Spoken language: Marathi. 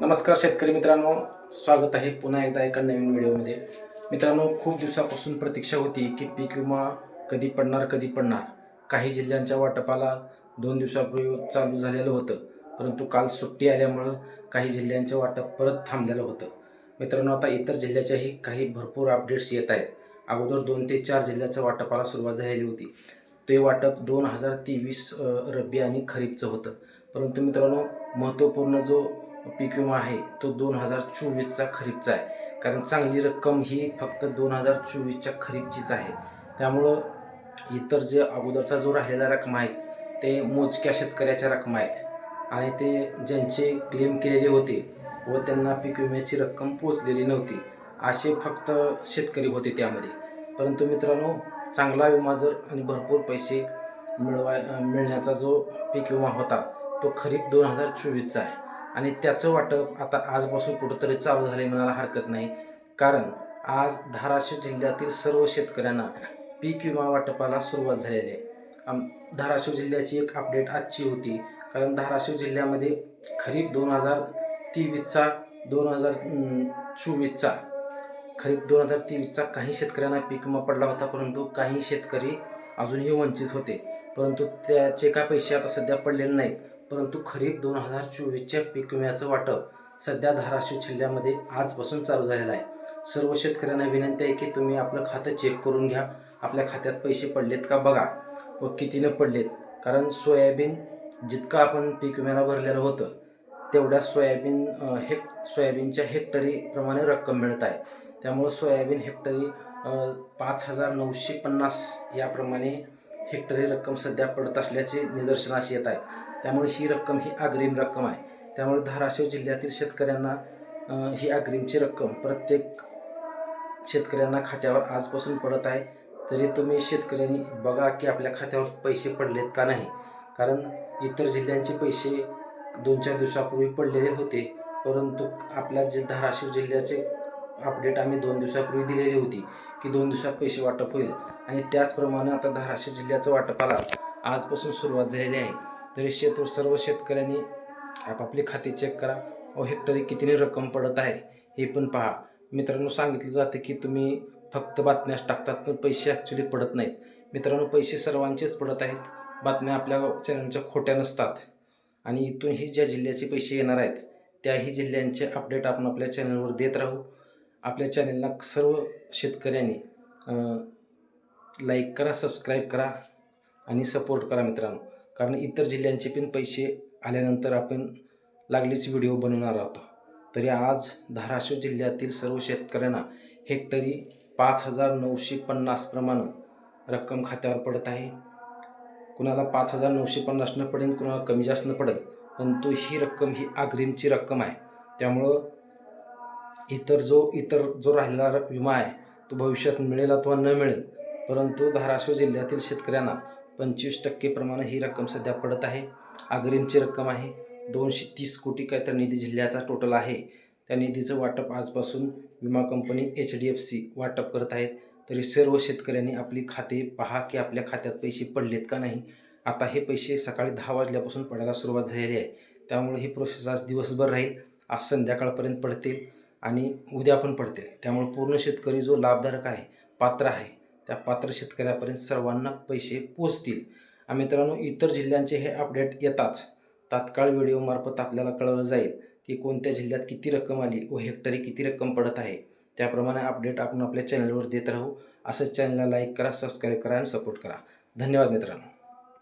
नमस्कार शेतकरी मित्रांनो स्वागत आहे पुन्हा एकदा एका नवीन व्हिडिओमध्ये. मित्रांनो खूप दिवसापासून प्रतीक्षा होती की पीक विमा कधी पडणार कधी पडणार? काही जिल्ह्यांच्या वाटपाला दोन दिवसापूर्वी चालू झालेलं होतं परंतु काल सुट्टी आल्यामुळं काही जिल्ह्यांचं वाटप परत थांबलेलं होतं. मित्रांनो आता इतर जिल्ह्याच्याही काही भरपूर अपडेट्स येत आहेत. अगोदर दोन ते चार जिल्ह्याचं वाटपाला सुरुवात झालेली होती. ते वाटप दोन हजार तेवीस रब्बी आणि खरीपचं होतं. परंतु मित्रांनो महत्त्वपूर्ण जो पीक विमा आहे तो दोन हजार चोवीसचा खरीपचा आहे. कारण चांगली रक्कम ही फक्त दोन हजार चोवीसच्या खरीपचीच आहे. त्यामुळं इतर जे अगोदरचा जो राहिलेला रक्कम आहेत ते मोजक्या शेतकऱ्याच्या रक्कम आहेत. आणि ते ज्यांचे क्लेम केलेले होते व त्यांना पीक विम्याची रक्कम पोचलेली नव्हती असे फक्त शेतकरी होते त्यामध्ये. परंतु मित्रांनो चांगला विमा जर आणि भरपूर पैसे मिळवाय मिळण्याचा जो पीक विमा होता तो खरीप दोन हजार चोवीसचा आहे. आणि त्याचं वाटप आता आजपासून कुठंतरी चालू झाले म्हणायला हरकत नाही. कारण आज धाराशिव जिल्ह्यातील सर्व शेतकऱ्यांना पीक विमा वाटपाला सुरुवात झालेली आहे. आम धाराशिव जिल्ह्याची एक अपडेट आजची होती. कारण धाराशिव जिल्ह्यामध्ये खरीप दोन हजार तेवीसचा दोन हजार चोवीसचा खरीप दोन हजार तेवीसचा काही शेतकऱ्यांना पीक विमा पडला होता. परंतु काही शेतकरी अजूनही वंचित होते. परंतु त्याचे काय पैसे आता सध्या पडलेले नाहीत? परंतु खरीप दोन हजार चोवीसच्या पीक विम्याचं वाटप सध्या धाराशिव जिल्ह्यामध्ये आजपासून चालू झालेलं आहे. सर्व शेतकऱ्यांना विनंती आहे की तुम्ही आपलं खातं चेक करून घ्या. आपल्या खात्यात पैसे पडलेत का बघा व कितीनं पडलेत? कारण सोयाबीन जितकं आपण पीक विम्याला भरलेलं होतं तेवढ्या सोयाबीन अं, हेक सोयाबीनच्या हेक्टरीप्रमाणे रक्कम मिळत आहे. त्यामुळं सोयाबीन हेक्टरी पाच हजार नऊशे पन्नास याप्रमाणे हेक्टरी रक्कम सध्या पडत असल्याचे निदर्शनास येत आहे. त्यामुळे ही रक्कम ही अग्रिम रक्कम आहे. त्यामुळे धाराशिव जिल्ह्यातील शेतकऱ्यांना ही अग्रिमची रक्कम प्रत्येक शेतकऱ्यांना खात्यावर आजपासून पडत आहे. तरी तुम्ही शेतकऱ्यांनी बघा की आपल्या खात्यावर पैसे पडलेत का नाही. कारण इतर जिल्ह्यांचे पैसे दोन चार दिवसापूर्वी पडलेले होते. परंतु आपल्या जे धाराशिव जिल्ह्याचे अपडेट आम्ही दोन दिवसापूर्वी दिलेली होती की दोन दिवसात पैसे वाटप होईल. आणि त्याचप्रमाणे आता धाराशिव जिल्ह्याचं वाटपाला आजपासून सुरुवात झालेली आहे. तरी शेत सर्व शेतकऱ्यांनी आपापली खाती चेक करा. व हेक्टरी कितीने रक्कम पडत आहे हे पण पहा. मित्रांनो सांगितलं जातं की तुम्ही फक्त बातम्याच टाकतात पण पैसे ॲक्च्युली पडत नाहीत. मित्रांनो पैसे सर्वांचेच पडत आहेत. बातम्या आपल्या चॅनलच्या खोट्या नसतात. आणि इथूनही ज्या जिल्ह्याचे पैसे येणार आहेत त्याही जिल्ह्यांचे अपडेट आपण आपल्या चॅनलवर देत राहू. आपल्या चॅनलला सर्व शेतकऱ्यांनी लाईक करा सबस्क्राईब करा आणि सपोर्ट करा मित्रांनो. कारण इतर जिल्ह्यांचे पण पैसे आल्यानंतर आपण लागलीच व्हिडिओ बनवणार आहोत. तरी आज धाराशिव जिल्ह्यातील सर्व शेतकऱ्यांना हेक्टरी पाच हजार नऊशे पन्नास प्रमाणे रक्कम खात्यावर पडत आहे. कुणाला पाच हजार नऊशे पन्नासनं पडेल कुणाला कमी जास्तनं पडेल परंतु ही रक्कम ही अग्रिमची रक्कम आहे. त्यामुळं इतर जो इतर जो राहिलेला विमा आहे तो भविष्यात मिळेल अथवा न मिळेल परंतु धाराशिव जिल्ह्यातील शेतकऱ्यांना पंचवीस टक्केप्रमाणे ही रक्कम सध्या पडत आहे. अग्रिमची रक्कम आहे. दोनशे तीस कोटी काय तर निधी जिल्ह्याचा टोटल आहे. त्या निधीचं वाटप आजपासून विमा company H D F C वाटप करत आहेत तरी सर्व शेतकऱ्यांनी आपली खाते पहा की आपल्या खात्यात पैसे पडलेत का नाही. आता हे पैसे सकाळी दहा वाजल्यापासून पडायला सुरुवात झालेली आहे. त्यामुळे ही प्रोसेस आज दिवसभर राहील. आज संध्याकाळपर्यंत पडतील आणि उद्या पण पडतील. त्यामुळे पूर्ण शेतकरी जो लाभधारक आहे पात्र आहे त्या पात्र शेतकऱ्यापर्यंत सर्वांना पैसे पोचतील मित्रांनो इतर जिल्ह्यांचे हे अपडेट येताच. तात्काळ व्हिडिओमार्फत आपल्याला कळवलं जाईल की कोणत्या जिल्ह्यात किती रक्कम आली व हेक्टरी किती रक्कम पडत आहे. त्याप्रमाणे अपडेट आपण आपल्या चॅनलवर देत राहू. असंच चॅनलला लाईक करा सबस्क्राईब करा आणि सपोर्ट करा. धन्यवाद मित्रांनो.